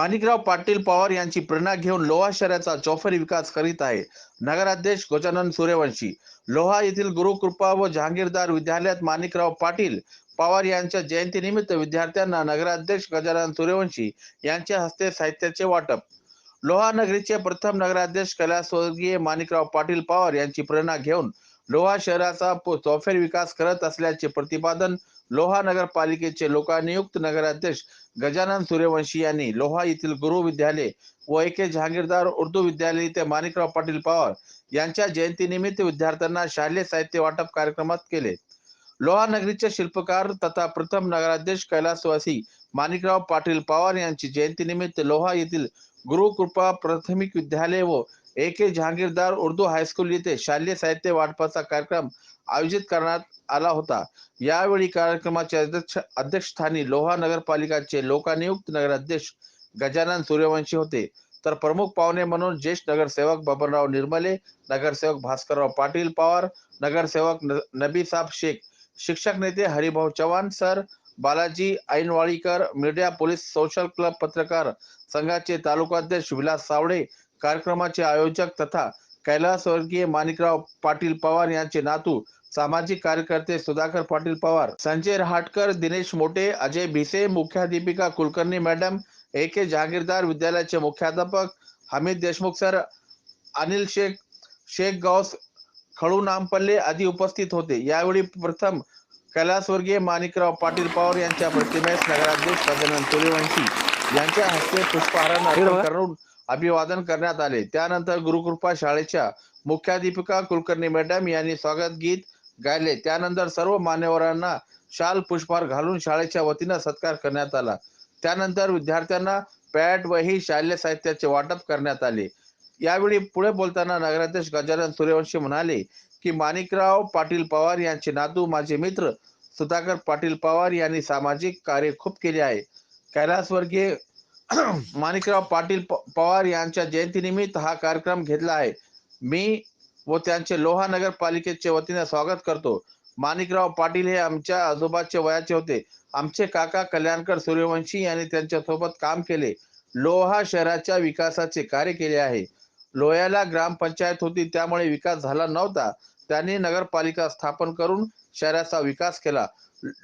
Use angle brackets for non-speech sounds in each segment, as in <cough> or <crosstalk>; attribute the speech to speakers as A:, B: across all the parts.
A: माणिकराव पाटील पवार यांची प्रेरणा घेऊन लोहा शहराचा चौफेर विकास करीत आहे. नगराध्यक्ष गजानन सूर्यवंशी लोहा येथील गुरुकृपा व जहांगीरदार विद्यालयात माणिकराव पाटील पवार यांच्या जयंतीनिमित्त विद्यार्थ्यांना नगराध्यक्ष गजानन सूर्यवंशी यांच्या हस्ते साहित्याचे वाटप. लोहा नगरीचे प्रथम नगराध्यक्ष कैलासवर्गीय माणिकराव पाटील पवार यांची प्रेरणा घेऊन लोहा शहराचा चौफेर विकास करत असल्याचे प्रतिपादन लोहा नगरपालिकेचे लोकानियुक्त नगराध्यक्ष गजानन सूर्यवंशी यांनी लोहा येथील गुरु विद्यालय व एके जहांगीरदार उर्दू विद्यालय येथे माणिकराव पाटील पवार यांच्या जयंतीनिमित्त विद्यार्थ्यांना शालेय साहित्य वाटप कार्यक्रमात केले. लोहा नगरीचे शिल्पकार तथा प्रथम नगराध्यक्ष कैलासवासी माणिकराव पाटील पवार यांची जयंतीनिमित्त लोहा येथील गुरुकृपा प्राथमिक विद्यालय व एके जहांगीरदार उर्दू हायस्कूल येथे शालेय साहित्य वाटपाचा कार्यक्रम आयोजित करण्यात आला होता. यावेळी कार्यक्रमाचे अध्यक्ष अध्यक्षस्थानी लोहा नगरपालिकाचे लोकानियुक्त नगराध्यक्ष गजानन सूर्यवंशी होते. तर प्रमुख पाहुणे म्हणून ज्येष्ठ नगरसेवक बबनराव निर्मले नगरसेवक भास्करराव पाटील पवार नगरसेवक नबी नबीसाब शेख शिक्षक नेते Haribhau Chavan sir Balaji Ainwalikar media police social club पत्रकार संघाचे तालुकाध्यक्ष विलास सावडे कार्यक्रमाचे आयोजक तथा कैलासवर्गीय माणिकराव पाटील पवार यांचे नातू सामाजिक कार्यकर्ते सुधाकर पाटील पवार संजय रहाटकर दिनेश मोठे अजय भिसे मुख्याध्यापिका कुलकर्णी मॅडम ए के जहांगीरदार विद्यालयाचे मुख्याध्यापक हमीद देशमुख सर अनिल शेख शेख गौस खळू नामपल्ले आदी उपस्थित होते. यावेळी प्रथम कैलासवर्गीय माणिकराव पाटील पवार यांच्या प्रतिमेस नगराध्यक्ष गजानन सूर्यवंशी यांच्या हस्ते पुष्पहारानं करून अभिवादन करण्यात आले. त्यानंतर गुरुकृपा शाळेच्या मुख्याध्यापिका कुलकर्णी मॅडम यांनी स्वागत गीत गायले. त्यानंतर सर्व मान्यवरांना शाल पुष्पहार घालून शाळेच्या वतीनं सत्कार करण्यात आला. त्यानंतर विद्यार्थ्यांना पॅट वही शालेय साहित्याचे वाटप करण्यात आले. यावेळी पुढे बोलताना नगराध्यक्ष गजानन सूर्यवंशी म्हणाले की माणिकराव पाटील पवार यांचे नातू माझे मित्र सुधाकर पाटील पवार यांनी सामाजिक कार्य खूप केले आहे. कैलासवर्गीय <clears throat> माणिकराव पाटील पवार यांच्या जयंतीनिमित्त हा कार्यक्रम घेतला आहे. मी व त्यांचे लोहा नगरपालिकेच्या वतीने स्वागत करतो. माणिकराव पाटील हे आमच्या आजोबाचे वयाचे होते. आमचे काका कल्याणकर सूर्यवंशी यांनी त्यांच्यासोबत काम केले. लोहा शहराच्या विकासाचे कार्य केले आहे. लोह्याला ग्रामपंचायत होती त्यामुळे विकास झाला नव्हता. त्यांनी नगरपालिका स्थापन करून शहराचा विकास केला.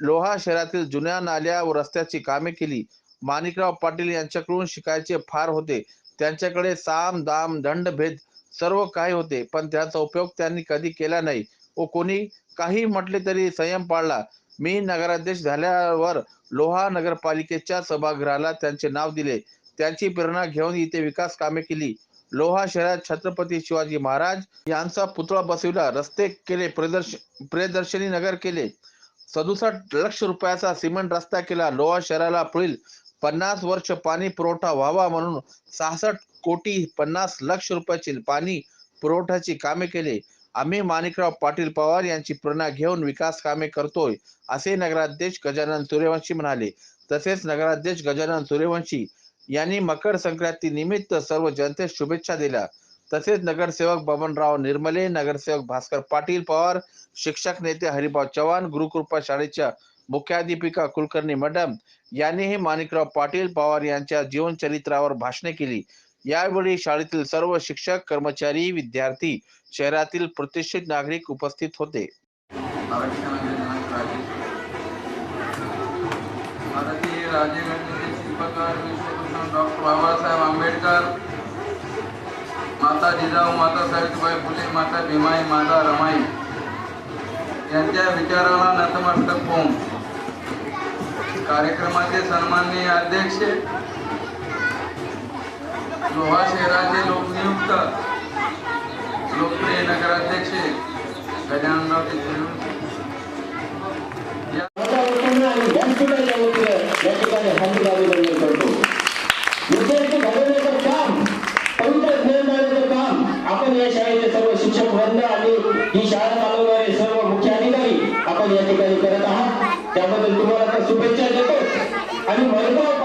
A: लोहा शहरातील जुन्या नाल्या व रस्त्याची कामे केली. माणिकराव पाटील यांच्याकडून शिकायचे फार होते. त्यांच्याकडे साम दाम दंड भेद सर्व काही होते पण त्याचा उपयोग त्यांनी कधी केला नाही. व कोणी काही म्हटले तरी संयम पाळला. मी नगराध्यक्ष झाल्यावर लोहा नगरपालिकेच्या सभागृहाला त्यांचे नाव दिले. त्यांची प्रेरणा घेऊन इथे विकास कामे केली. लोहा शहरात छत्रपती शिवाजी महाराज यांचा पुतळा बसविला. रस्ते केले प्रदर्श प्रियदर्शनी नगर केले. सदुसष्ट लक्ष रुपयाचा सिमेंट रस्ता केला. लोहा शहराला पुढील पन्नास वर्ष पाणी पुरवठा व्हावा म्हणून सहासष्ट कोटी पन्नास लक्ष रुपयाची पाणी पुरवठ्याची कामे केले. आम्ही माणिकराव पाटील पवार यांची प्रेरणा घेऊन विकास कामे करतोय असे नगराध्यक्ष गजानन सूर्यवंशी म्हणाले. तसेच नगराध्यक्ष गजानन सूर्यवंशी यांनी मकर संक्रांती निमित्त सर्व जनतेस शुभेच्छा दिल्या. तसेच नगरसेवक बबनराव निर्मले नगरसेवक भास्कर पाटील पवार शिक्षक नेते हरिभाऊ चव्हाण गुरुकृपा शाळेच्या मुख्याध्यापिका कुलकर्णी मॅडम यांनीही माणिकराव पाटील पवार यांच्या जीवनचरित्रावर भाषणे केली. यावेळी शाळेतील सर्व शिक्षक कर्मचारी विद्यार्थी शहरातील प्रतिष्ठित नागरिक उपस्थित होते.
B: भारतीय राज्यघटनेचे शिल्पकार विश्वभूषण डॉक्टर बाबासाहेब आंबेडकर माता जिजाऊ माता सावित्रीबाई फुले माता भीमाई माता रमाई यांच्या विचाराला नतमस्तक होऊन कार्यक्रमाचे सन्माननीय अध्यक्ष लोहा शहराचे लोकनियुक्त लोकप्रिय नगराध्यक्ष गजाननराव
C: या ठिकाणी अभिनंदन करतो विद्यार्थी घडवण्याचं काम पवित्र काम. आपण या शाळेचे सर्व शिक्षक वर्ग आणि ही शाळा अधिकारी आपण या ठिकाणी